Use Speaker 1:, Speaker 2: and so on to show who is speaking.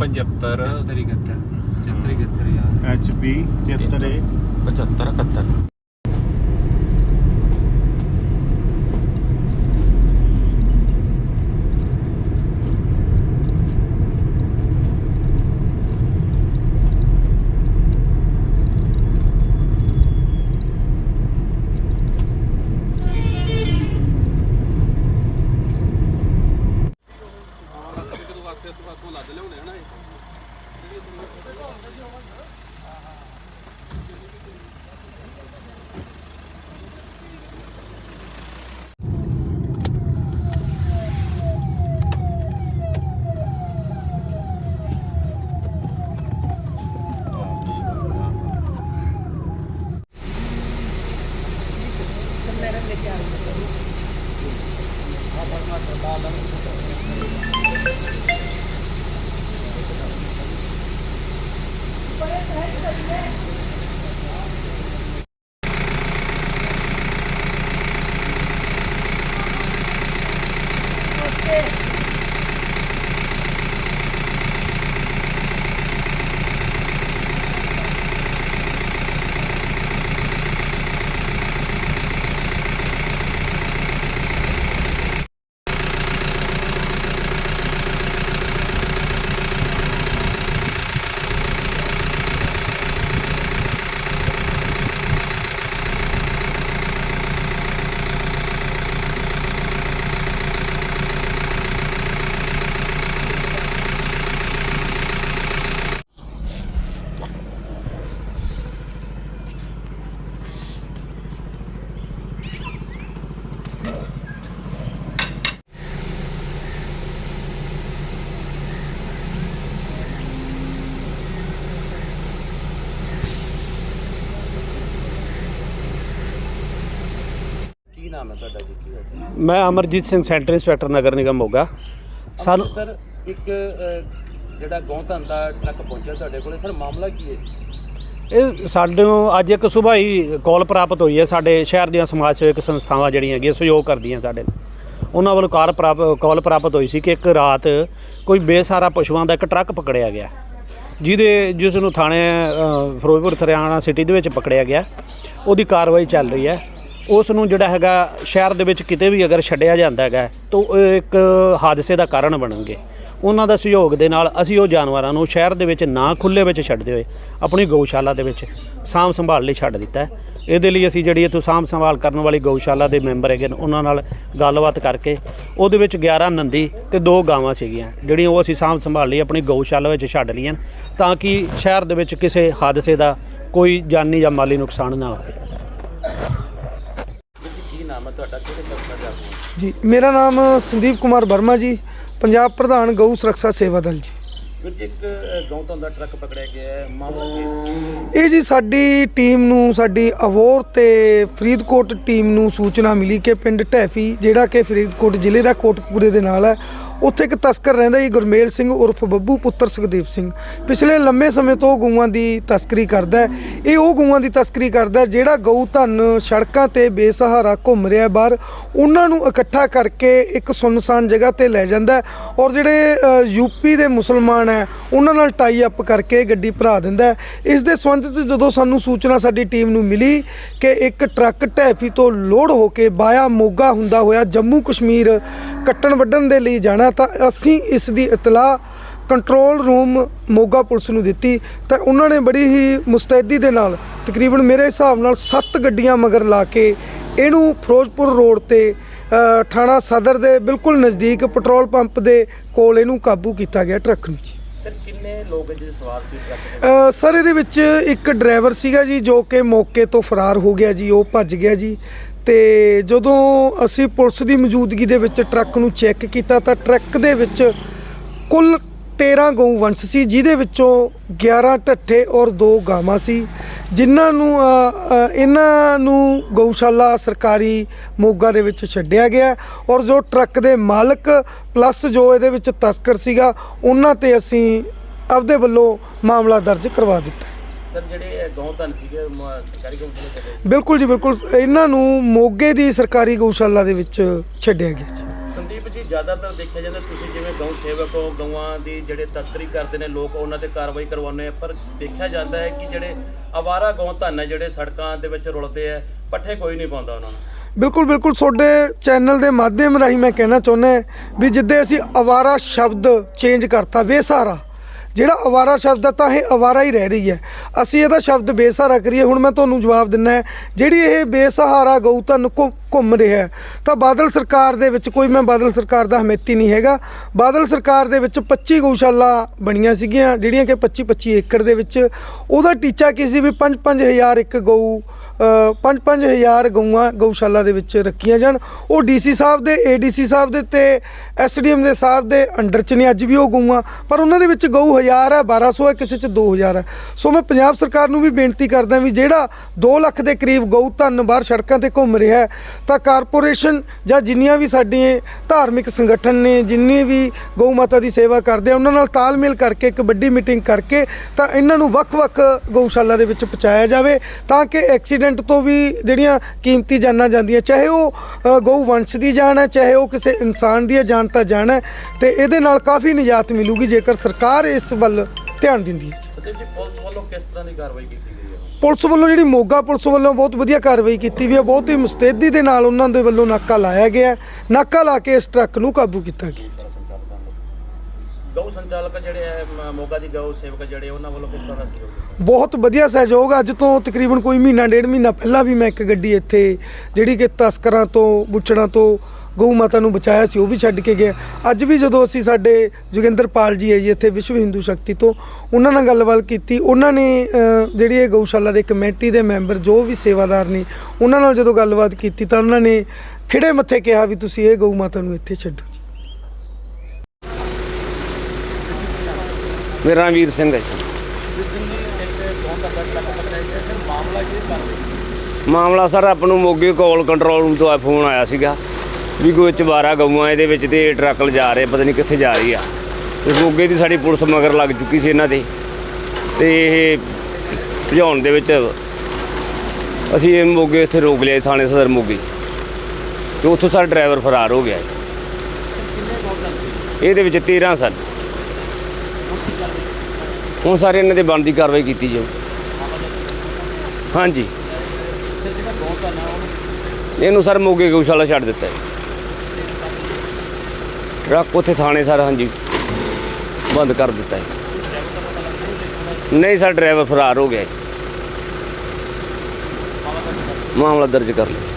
Speaker 1: 73
Speaker 2: ਇਹ
Speaker 1: 75
Speaker 2: 74 71 74 ਯਾਰ
Speaker 3: HP 73
Speaker 1: 75 71 madam लेके आ रही है
Speaker 2: ਕੀ ਨਾਮ ਹੈ ਤੁਹਾਡਾ ਜੀ? ਕੀ ਹੋਇਆ?
Speaker 4: ਮੈਂ ਅਮਰਜੀਤ ਸਿੰਘ ਸੈਂਟਰ ਇੰਸਪੈਕਟਰ ਨਗਰ ਨਿਗਮ ਮੋਗਾ। ਸਾਨੂੰ
Speaker 2: ਸਰ ਇੱਕ ਅ, ਜਿਹੜਾ ਗੌਤਮ ਦਾ ਟਰੱਕ ਪਹੁੰਚਿਆ ਤੁਹਾਡੇ ਕੋਲੇ ਸਰ ਮਾਮਲਾ ਕੀ ਹੈ
Speaker 4: ਇਹ ਸਾਨੂੰ ਅੱਜ ਇੱਕ ਸੁਬਾਹ ਹੀ ਕਾਲ ਪ੍ਰਾਪਤ ਹੋਈ ਹੈ। ਸਾਡੇ ਸ਼ਹਿਰ ਦੀਆਂ ਸਮਾਜ ਸੇਵਕ ਸੰਸਥਾਵਾਂ ਜਿਹੜੀਆਂ ਹੈਗੀਆਂ ਸਹਿਯੋਗ ਕਰਦੀਆਂ ਸਾਡੇ ਨਾਲ ਉਹਨਾਂ ਵੱਲੋਂ ਕਾਰ ਪ੍ਰਾਪਤ ਕਾਲ ਪ੍ਰਾਪਤ ਹੋਈ ਸੀ ਕਿ ਇੱਕ ਰਾਤ ਕੋਈ ਬੇਸਹਾਰਾ ਪਸ਼ੂਆਂ ਦਾ ਇੱਕ ਟਰੱਕ ਪਕੜਿਆ ਗਿਆ। ਜਿਹਦੇ ਜਿਸ ਨੂੰ ਥਾਣੇ ਅ, ਫਿਰੋਜ਼ਪੁਰ ਹਰਿਆਣਾ ਸਿਟੀ ਦੇ ਵਿੱਚ ਪਕੜਿਆ ਗਿਆ। ਉਹਦੀ ਕਾਰਵਾਈ ਚੱਲ ਰਹੀ ਹੈ। ਉਸ ਨੂੰ ਜਿਹੜਾ ਹੈਗਾ ਸ਼ਹਿਰ ਦੇ ਵਿੱਚ ਕਿਤੇ ਵੀ ਅਗਰ ਛੱਡਿਆ ਜਾਂਦਾ ਹੈਗਾ, ਤਾਂ ਉਹ ਇੱਕ ਹਾਦਸੇ ਦਾ ਕਾਰਨ ਬਣਨਗੇ। ਉਹਨਾਂ ਦਾ ਸਹਿਯੋਗ ਦੇ ਨਾਲ ਅਸੀਂ ਉਹ ਜਾਨਵਰਾਂ ਨੂੰ ਸ਼ਹਿਰ ਦੇ ਵਿੱਚ ਨਾ ਖੁੱਲੇ ਵਿੱਚ ਛੱਡਦੇ ਹੋਏ ਆਪਣੀ ਗਊਸ਼ਾਲਾ ਦੇ ਵਿੱਚ ਸਾਂਭ ਸੰਭਾਲ ਲਈ ਛੱਡ ਦਿੱਤਾ ਹੈ। ਇਹਦੇ ਲਈ ਅਸੀਂ ਜਿਹੜੀ ਇੱਥੋਂ ਸਾਂਭ ਸੰਭਾਲ ਕਰਨ ਵਾਲੀ ਗਊਸ਼ਾਲਾ ਦੇ ਮੈਂਬਰ ਹੈਗੇ ਨੇ, ਉਹਨਾਂ ਨਾਲ ਗੱਲਬਾਤ ਕਰਕੇ ਉਹਦੇ ਵਿੱਚ 11 ਨੰਦੀ ਤੇ ਦੋ ਗਾਵਾਂ ਸੀਗੀਆਂ, ਜਿਹੜੀਆਂ ਉਹ ਅਸੀਂ ਸਾਂਭ ਸੰਭਾਲ ਲਈ ਆਪਣੀ ਗਊਸ਼ਾਲਾ ਵਿੱਚ ਛੱਡ ਲਈਆਂ ਤਾਂ ਕਿ ਸ਼ਹਿਰ ਦੇ ਵਿੱਚ ਕਿਸੇ ਹਾਦਸੇ ਦਾ ਕੋਈ ਜਾਨੀ ਜਾਂ ਮਾਲੀ ਨੁਕਸਾਨ ਨਾ ਹੋਵੇ।
Speaker 2: ਨਾਮ ਹੈ ਤੁਹਾਡਾ? ਕਿਹੜੇ ਸੰਸਥਾ ਦਾ ਆਗੂ
Speaker 5: ਜੀ ਮੇਰਾ ਨਾਮ ਸੰਦੀਪ ਕੁਮਾਰ ਵਰਮਾ ਜੀ ਪੰਜਾਬ ਪ੍ਰਧਾਨ ਗਊ ਸੁਰੱਖਿਆ ਸੇਵਾ ਦਲ ਜੀ।
Speaker 2: ਵੀਰ ਜੀ ਇੱਕ ਅ, ਗੌਤਮ ਦਾ ਟਰੱਕ ਪਕੜਿਆ ਗਿਆ ਹੈ। ਮਾਮਲਾ ਕੀ ਹੈ?
Speaker 5: ਇਹ ਜੀ ਸਾਡੀ ਟੀਮ ਨੂੰ ਸਾਡੀ ਅਵੋਰ ਤੇ ਫਰੀਦਕੋਟ ਟੀਮ ਨੂੰ ਸੂਚਨਾ ਮਿਲੀ ਕਿ ਪਿੰਡ ਢੈਫੀ ਜਿਹੜਾ ਕਿ ਫਰੀਦਕੋਟ ਜ਼ਿਲ੍ਹੇ ਦਾ ਕੋਟਕਪੂਰੇ ਦੇ ਨਾਲ ਹੈ ਉੱਥੇ ਇੱਕ ਤਸਕਰ ਰਹਿੰਦਾ ਜੀ ਗੁਰਮੇਲ ਸਿੰਘ ਉਰਫ ਬੱਬੂ ਪੁੱਤਰ ਸੁਖਦੇਵ ਸਿੰਘ। ਪਿਛਲੇ ਲੰਮੇ ਸਮੇਂ ਤੋਂ ਗਊਆਂ ਦੀ ਤਸਕਰੀ ਕਰਦਾ ਹੈ। ਇਹ ਉਹ ਗਊਆਂ ਦੀ ਤਸਕਰੀ ਕਰਦਾ ਹੈ ਜਿਹੜਾ ਗਊ ਧਨ ਸੜਕਾਂ ਤੇ ਬੇਸਹਾਰਾ ਘੁੰਮ ਰਿਹਾ ਬਾਹਰ। ਉਹਨਾਂ ਨੂੰ ਇਕੱਠਾ ਕਰਕੇ ਇੱਕ ਸੁੰਨਸਾਨ ਜਗ੍ਹਾ ਤੇ ਲੈ ਜਾਂਦਾ ਔਰ ਜਿਹੜੇ ਅ, ਯੂਪੀ ਦੇ ਮੁਸਲਮਾਨ ਹੈ ਉਹਨਾਂ ਨਾਲ ਟਾਈ ਅਪ ਕਰਕੇ ਗੱਡੀ ਭਰਾ ਦਿੰਦਾ ਇਸ ਦੇ ਸੰਬੰਧ 'ਚ ਜਦੋਂ ਸਾਨੂੰ ਸੂਚਨਾ ਸਾਡੀ ਟੀਮ ਨੂੰ ਮਿਲੀ ਕਿ ਇੱਕ ਟਰੱਕ ਢੈਫੀ ਤੋਂ ਲੋਡ ਹੋ ਕੇ ਬਾਇਆ ਮੋਗਾ ਹੁੰਦਾ ਹੋਇਆ ਜੰਮੂ ਕਸ਼ਮੀਰ ਕੱਟਣ ਵੱਢਣ ਦੇ ਲਈ ਜਾਣਾ ਤਾਂ ਅਸੀਂ ਇਸ ਦੀ ਇਤਲਾਹ ਕੰਟਰੋਲ ਰੂਮ ਮੋਗਾ ਪੁਲਿਸ ਨੂੰ ਦਿੱਤੀ ਤਾਂ ਉਹਨਾਂ ਨੇ ਬੜੀ ਹੀ ਮੁਸਤੈਦੀ ਦੇ ਨਾਲ ਤਕਰੀਬਨ ਮੇਰੇ ਹਿਸਾਬ ਨਾਲ 7 ਗੱਡੀਆਂ ਮਗਰ ਲਾ ਕੇ ਇਹਨੂੰ ਫਿਰੋਜ਼ਪੁਰ ਰੋਡ ਤੇ ਥਾਣਾ ਸਦਰ ਦੇ ਬਿਲਕੁਲ ਨਜ਼ਦੀਕ ਪੈਟਰੋਲ ਪੰਪ ਦੇ ਕੋਲ ਇਹਨੂੰ ਕਾਬੂ ਕੀਤਾ ਗਿਆ ਟਰੱਕ ਨੂੰ ਜੀ।
Speaker 2: ਸਰ ਕਿੰਨੇ ਲੋਕ ਜਿਹਦੇ ਸਵਾਰ ਸੀ ਟਰੱਕ ਦੇ
Speaker 5: ਸਰ ਇਹਦੇ ਵਿੱਚ ਇੱਕ ਡਰਾਈਵਰ ਸੀਗਾ ਜੀ ਜੋ ਕਿ ਮੌਕੇ ਤੋਂ ਫਰਾਰ ਹੋ ਗਿਆ ਜੀ ਉਹ ਭੱਜ ਗਿਆ ਜੀ। ਤੇ ਜਦੋਂ ਅਸੀਂ ਪੁਲਿਸ ਦੀ ਮੌਜੂਦਗੀ ਦੇ ਵਿੱਚ ਟਰੱਕ ਨੂੰ ਚੈੱਕ ਕੀਤਾ ਤਾਂ ਟਰੱਕ ਦੇ ਵਿੱਚ ਕੁੱਲ 13 ਗਊ ਵੰਸ਼ ਸੀ, ਜਿਹਦੇ ਵਿੱਚੋਂ 11 ਢੱਠੇ ਔਰ 2 ਗਾਵਾਂ ਸੀ, ਜਿਨ੍ਹਾਂ ਨੂੰ ਇਹਨਾਂ ਨੂੰ ਗਊਸ਼ਾਲਾ ਸਰਕਾਰੀ ਮੋਗਾ ਦੇ ਵਿੱਚ ਛੱਡਿਆ ਗਿਆ ਔਰ ਜੋ ਟਰੱਕ ਦੇ ਮਾਲਕ ਪਲੱਸ ਜੋ ਇਹਦੇ ਵਿੱਚ ਤਸਕਰ ਸੀਗਾ, ਉਹਨਾਂ ਤੇ ਅਸੀਂ ਆਪਦੇ ਵੱਲੋਂ ਮਾਮਲਾ ਦਰਜ ਕਰਵਾ ਦਿੱਤਾ।
Speaker 2: ਸਰ ਜਿਹੜੇ ਗੌਤਮ ਸੀਗੇ ਮ- ਸਰਕਾਰੀ ਗੌਤਮ ਦੇ
Speaker 5: ਬਿਲਕੁਲ ਜੀ ਬਿਲਕੁਲ। ਇਹਨਾਂ ਨੂੰ ਮੋਗੇ ਦੀ ਸਰਕਾਰੀ ਗਊਸ਼ਾਲਾ ਦੇ ਵਿੱਚ ਛੱਡਿਆ ਗਿਆ ਜੀ।
Speaker 2: ਸੰਦੀਪ ਜੀ ਜ਼ਿਆਦਾਤਰ ਦੇਖਿਆ ਜਾਂਦਾ ਤੁਸੀਂ ਜਿਵੇਂ ਗਊ ਸੇਵਕ ਹੋ ਗਊਆਂ ਦੀ ਜਿਹੜੇ ਤਸਕਰੀ ਕਰਦੇ ਨੇ ਲੋਕ ਉਹਨਾਂ ਤੇ ਕਾਰਵਾਈ ਕਰਵਾਉਂਦੇ ਆ ਪਰ ਦੇਖਿਆ ਜਾਂਦਾ ਹੈ ਕਿ ਜਿਹੜੇ ਆਵਾਰਾ ਗਊ ਧਨ ਹੈ ਜਿਹੜੇ ਸੜਕਾਂ ਦੇ ਵਿੱਚ ਰੁਲਦੇ ਆ ਪੱਠੇ ਕੋਈ ਨਹੀਂ ਪਾਉਂਦਾ ਉਹਨਾਂ ਨੂੰ।
Speaker 5: ਬਿਲਕੁਲ ਬਿਲਕੁਲ। ਤੁਹਾਡੇ ਚੈਨਲ ਦੇ ਮਾਧਿਅਮ ਰਾਹੀਂ ਮੈਂ ਕਹਿਣਾ ਚਾਹੁੰਦਾ ਵੀ ਜਿੱਦੇ ਅਸੀਂ ਅਵਾਰਾ ਸ਼ਬਦ ਚੇਂਜ ਕਰਤਾ ਬੇਸਹਾਰਾ ਜਿਹੜਾ ਅਵਾਰਾ ਸ਼ਬਦ ਹੈ ਤਾਂ ਇਹ ਅਵਾਰਾ ਹੀ ਰਹਿ ਰਹੀ ਹੈ। ਅਸੀਂ ਇਹਦਾ ਸ਼ਬਦ ਬੇਸਹਾਰਾ ਕਰੀਏ। ਹੁਣ ਮੈਂ ਤੁਹਾਨੂੰ ਜਵਾਬ ਦਿੰਨਾ ਜਿਹੜੀ ਇਹ ਬੇਸਹਾਰਾ ਗਊ ਧਨ ਘੁ- ਘੁੰਮ ਰਿਹਾ ਹੈ, ਤਾਂ ਬਾਦਲ ਸਰਕਾਰ ਦੇ ਵਿੱਚ ਕੋਈ, ਮੈਂ ਬਾਦਲ ਸਰਕਾਰ ਦਾ ਹਮੇਤੀ ਨਹੀਂ ਹੈਗਾ। ਬਾਦਲ ਸਰਕਾਰ ਦੇ ਵਿੱਚ 25 ਗਊਸ਼ਾਲਾ ਬਣੀਆਂ ਸੀਗੀਆਂ, ਜਿਹੜੀਆਂ ਕਿ 25 25 ਏਕੜ ਦੇ ਵਿੱਚ। ਉਹਦਾ ਟੀਚਾ ਕੀ ਸੀ ਵੀ 5 5000 ਇੱਕ ਗਊ ਪੰਜ ਪੰਜ ਹਜ਼ਾਰ ਗਊਆਂ ਗਊਸ਼ਾਲਾ ਦੇ ਵਿੱਚ ਰੱਖੀਆਂ ਜਾਣ। ਉਹ ਡੀਸੀ ਸਾਹਿਬ ਦੇ ਏਡੀਸੀ ਸਾਹਿਬ ਦੇ ਤੇ ਐਸਡੀਐਮ ਦੇ ਸਾਹਿਬ ਦੇ ਅੰਡਰ ਚ ਨੇ, ਅੱਜ ਵੀ ਉਹ ਗਊਆਂ। ਪਰ ਉਹਨਾਂ ਦੇ ਵਿੱਚ ਗਊ ਹਜ਼ਾਰ ਹੈ 1200 ਹੈ, ਕਿਸੇ ਚ 2000 ਹੈ। ਸੋ ਮੈਂ ਪੰਜਾਬ ਸਰਕਾਰ ਨੂੰ ਵੀ ਬੇਨਤੀ ਕਰਦਾ ਵੀ ਜਿਹੜਾ 2 ਲੱਖ ਦੇ ਕਰੀਬ ਗਊ ਧਨ ਬਾਹਰ ਸੜਕਾਂ ਤੇ ਘੁੰਮ ਰਿਹਾ ਹੈ, ਤਾਂ ਕਾਰਪੋਰੇਸ਼ਨ ਜਾਂ ਜਿੰਨੀਆਂ ਵੀ ਸਾਡੀਆਂ ਧਾਰਮਿਕ ਸੰਗਠਨ ਨੇ, ਜਿੰਨੇ ਵੀ ਗਊ ਮਾਤਾ ਦੀ ਸੇਵਾ ਕਰਦੇ ਆ, ਉਹਨਾਂ ਨਾਲ ਤਾਲਮੇਲ ਕਰਕੇ, ਇੱਕ ਵੱਡੀ ਮੀਟਿੰਗ ਕਰਕੇ ਤਾਂ ਇਹਨਾਂ ਨੂੰ ਵੱਖ-ਵੱਖ ਗਊਸ਼ਾਲਾ ਦੇ ਵਿੱਚ ਪਹੁੰਚਾਇਆ ਜਾਵੇ, ਤਾਂ ਕਿ ਐਕਸੀਡੈਂਟ ਤੋਂ ਵੀ ਜਿਹੜੀਆਂ ਕੀਮਤੀ ਜਾਨਾਂ ਜਾਂਦੀਆਂ ਚਾਹੇ ਉਹ ਗਊ ਵੰਸ਼ ਦੀ ਜਾਨ ਹੈ ਚਾਹੇ ਉਹ ਕਿਸੇ ਇਨਸਾਨ ਦੀ ਜਾਨ ਤਾਂ ਜਾਨ ਹੈ ਤੇ ਇਹਦੇ ਨਾਲ ਕਾਫੀ ਨਿਜਾਤ ਮਿਲੂਗੀ ਜੇਕਰ ਸਰਕਾਰ ਇਸ ਵੱਲ ਧਿਆਨ ਦਿੰਦੀ ਹੈ।
Speaker 2: ਜੀ ਪੁਲਿਸ ਵੱਲੋਂ ਕਿਸ ਤਰ੍ਹਾਂ ਦੀ ਕਾਰਵਾਈ ਕੀਤੀ ਗਈ ਹੈ?
Speaker 5: ਪੁਲਿਸ ਵੱਲੋਂ ਜਿਹੜੀ ਮੋਗਾ ਪੁਲਿਸ ਵੱਲੋਂ ਬਹੁਤ ਵਧੀਆ ਕਾਰਵਾਈ ਕੀਤੀ ਵੀ ਹੈ ਬਹੁਤ ਹੀ ਮੁਸਤੈਦੀ ਦੇ ਨਾਲ ਉਹਨਾਂ ਦੇ ਵੱਲੋਂ ਨਾਕਾ ਲਾਇਆ ਗਿਆ। ਨਾਕਾ ਲਾ ਕੇ ਇਸ ਟਰੱਕ ਨੂੰ ਕਾਬੂ ਕੀਤਾ ਗਿਆ
Speaker 2: ਗਊ ਸੰਚਾਲਕ ਜਿਹੜੇ ਹੈ ਮੋਗਾ ਦੀ ਗਊ ਸੇਵਕ ਜਿਹੜੇ ਉਹਨਾਂ ਵੱਲੋਂ ਕਿਸ ਤਰ੍ਹਾਂ ਦਾ ਸਹਿਯੋਗ ਦਿੱਤਾ?
Speaker 5: ਬਹੁਤ ਵਧੀਆ ਸਹਿਯੋਗ ਅੱਜ ਤੋਂ ਤਕਰੀਬਨ ਕੋਈ ਮਹੀਨਾ ਡੇਢ ਮਹੀਨਾ ਪਹਿਲਾਂ ਵੀ ਮੈਂ ਇੱਕ ਗੱਡੀ ਇੱਥੇ ਜਿਹੜੀ ਕਿ ਤਸਕਰਾਂ ਤੋਂ ਬੁੱਚੜਾਂ ਤੋਂ ਗਊ ਮਾਤਾ ਨੂੰ ਬਚਾਇਆ ਸੀ ਉਹ ਵੀ ਛੱਡ ਕੇ ਗਿਆ। ਅੱਜ ਵੀ ਜਦੋਂ ਅਸੀਂ ਸਾਡੇ ਜੋਗਿੰਦਰ ਪਾਲ ਜੀ ਹੈ ਜੀ ਇੱਥੇ ਵਿਸ਼ਵ ਹਿੰਦੂ ਸ਼ਕਤੀ ਤੋਂ ਉਹਨਾਂ ਨਾਲ ਗੱਲਬਾਤ ਕੀਤੀ ਉਹਨਾਂ ਨੇ ਅ, ਜਿਹੜੀ ਇਹ ਗਊਸ਼ਾਲਾ ਦੇ ਕਮੇਟੀ ਦੇ ਮੈਂਬਰ ਜੋ ਵੀ ਸੇਵਾਦਾਰ ਨੇ ਉਹਨਾਂ ਨਾਲ ਜਦੋਂ ਗੱਲਬਾਤ ਕੀਤੀ ਤਾਂ ਉਹਨਾਂ ਨੇ ਖਿੜੇ ਮੱਥੇ ਕਿਹਾ ਵੀ ਤੁਸੀਂ ਇਹ ਗਊ ਮਾਤਾ ਨੂੰ ਇੱਥੇ ਛੱਡੋ ਜੀ।
Speaker 3: ਮੇਰਾ ਨਾਮ ਵੀਰ ਸਿੰਘ ਹੈ ਜੀ। ਮਾਮਲਾ ਸਰ ਆਪ ਨੂੰ ਮੋਗੇ ਕੋਲ ਕੰਟਰੋਲ ਰੂਮ ਤੋਂ ਫੋਨ ਆਇਆ ਸੀਗਾ ਵੀ ਕੋਈ ਚਵਾਰਾ ਗਊਆਂ ਇਹਦੇ ਵਿੱਚ ਤੇ ਟਰੱਕ ਲਿਜਾ ਰਹੇ ਪਤਾ ਨਹੀਂ ਕਿੱਥੇ ਜਾ ਰਹੀ ਆ। ਤੇ ਮੋਗੇ ਦੀ ਸਾਡੀ ਪੁਲਿਸ ਮਗਰ ਲੱਗ ਚੁੱਕੀ ਸੀ ਇਹਨਾਂ ਤੇ। ਤੇ ਇਹ ਭਜਾਉਣ ਦੇ ਵਿੱਚ ਅਸੀਂ ਇਹ ਮੋਗੇ ਇੱਥੇ ਰੋਕ ਲਿਆ ਥਾਣੇ ਸਦਰ ਮੋਗੇ। ਤੇ ਉੱਥੋਂ ਸਾਡਾ ਡਰਾਈਵਰ ਫਰਾਰ ਹੋ ਗਿਆ ਇਹਦੇ ਵਿੱਚ 13 ਸਨ। ਹੁਣ ਸਾਰੇ ਇਹਨਾਂ ਦੇ ਬਣਦੀ ਕਾਰਵਾਈ ਕੀਤੀ ਜਾਊ। ਹਾਂਜੀ। ਇਹਨੂੰ ਸਰ ਮੋਗੇ ਗਊਸ਼ਾਲਾ ਛੱਡ ਦਿੱਤਾ ਟਰੱਕ ਉੱਥੇ ਥਾਣੇ ਸਰ, ਹਾਂਜੀ। ਬੰਦ ਕਰ ਦਿੱਤਾ ਹੈ ਨਹੀਂ ਸਰ, ਡਰਾਈਵਰ ਫਰਾਰ ਹੋ ਗਿਆ ਮਾਮਲਾ ਦਰਜ ਕਰ ਲਿਆ